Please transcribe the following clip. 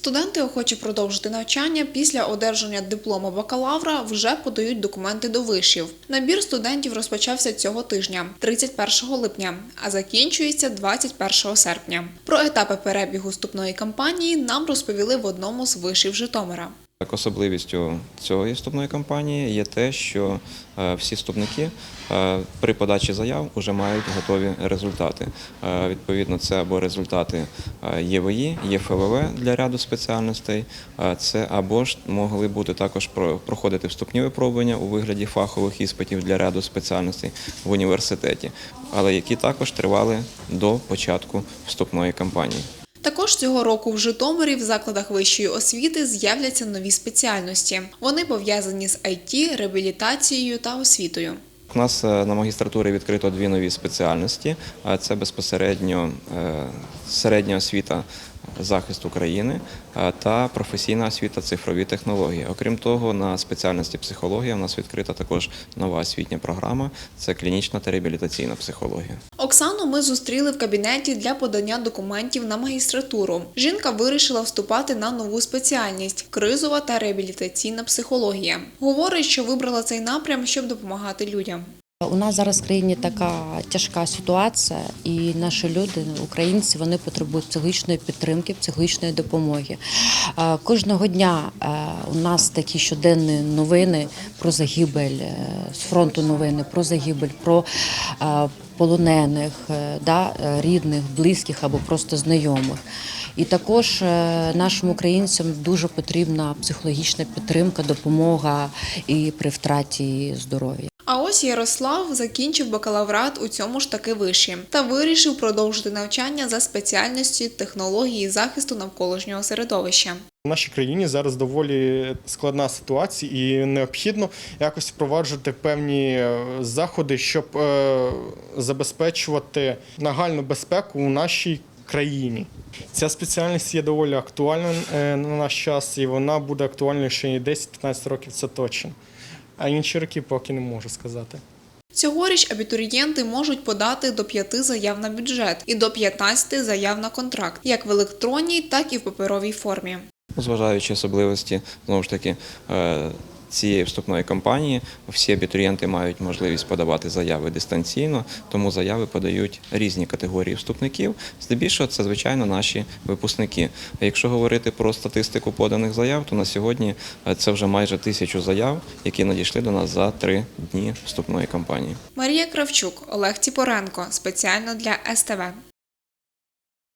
Студенти, охочі продовжити навчання після одержання диплому бакалавра, вже подають документи до вишів. Набір студентів розпочався цього тижня, 31 липня, а закінчується 21 серпня. Про етапи перебігу вступної кампанії нам розповіли в одному з вишів Житомира. Так, особливістю цієї вступної кампанії є те, що е, всі вступники е, при подачі заяв вже мають готові результати. Е, Відповідно, це або результати ЄВІ, ЄФВВ для ряду спеціальностей, це або ж могли бути також про- проходити вступні випробування у вигляді фахових іспитів для ряду спеціальностей в університеті, але які також тривали до початку вступної кампанії. Також цього року в Житомирі в закладах вищої освіти з'являться нові спеціальності. Вони пов'язані з IT, реабілітацією та освітою. У нас е, на магістратурі відкрито дві нові спеціальності. Це безпосередньо е, середня освіта захист України та професійна освіта цифрові технології. Окрім того, на спеціальності психологія у нас відкрита також нова освітня програма це клінічна та реабілітаційна психологія. Оксану ми зустріли в кабінеті для подання документів на магістратуру. Жінка вирішила вступати на нову спеціальність кризова та реабілітаційна психологія. Говорить, що вибрала цей напрям, щоб допомагати людям. У нас зараз в країні така тяжка ситуація, і наші люди, українці, вони потребують психологічної підтримки, психологічної допомоги. Е, Кожного дня е, у нас такі щоденні новини про загибель е, з фронту новини, про загибель, про полонених, да, рідних, близьких або просто знайомих. І також нашим українцям дуже потрібна психологічна підтримка, допомога і при втраті здоров'я. А ось Ярослав закінчив бакалаврат у цьому ж таки виші та вирішив продовжити навчання за спеціальністю технології захисту навколишнього середовища. В нашій країні зараз доволі складна ситуація, і необхідно якось впроваджувати певні е, заходи, щоб е, забезпечувати нагальну безпеку у нашій країні. Ця спеціальність є доволі актуальна е, на наш час, і вона буде актуальною ще й 10-15 років, це точно. А інші роки поки не можу сказати. Цьогоріч абітурієнти можуть подати до п'яти заяв на бюджет і до 15 заяв на контракт, як в електронній, так і в паперовій формі. Зважаючи особливості знову ж таки е, цієї вступної кампанії, всі абітурієнти мають можливість подавати заяви дистанційно, тому заяви подають різні категорії вступників. Здебільшого це звичайно наші випускники. Якщо говорити про статистику поданих заяв, то на сьогодні е, це вже майже тисячу заяв, які надійшли до нас за три дні вступної кампанії. Марія Кравчук, Олег Ціпоренко спеціально для СТВ.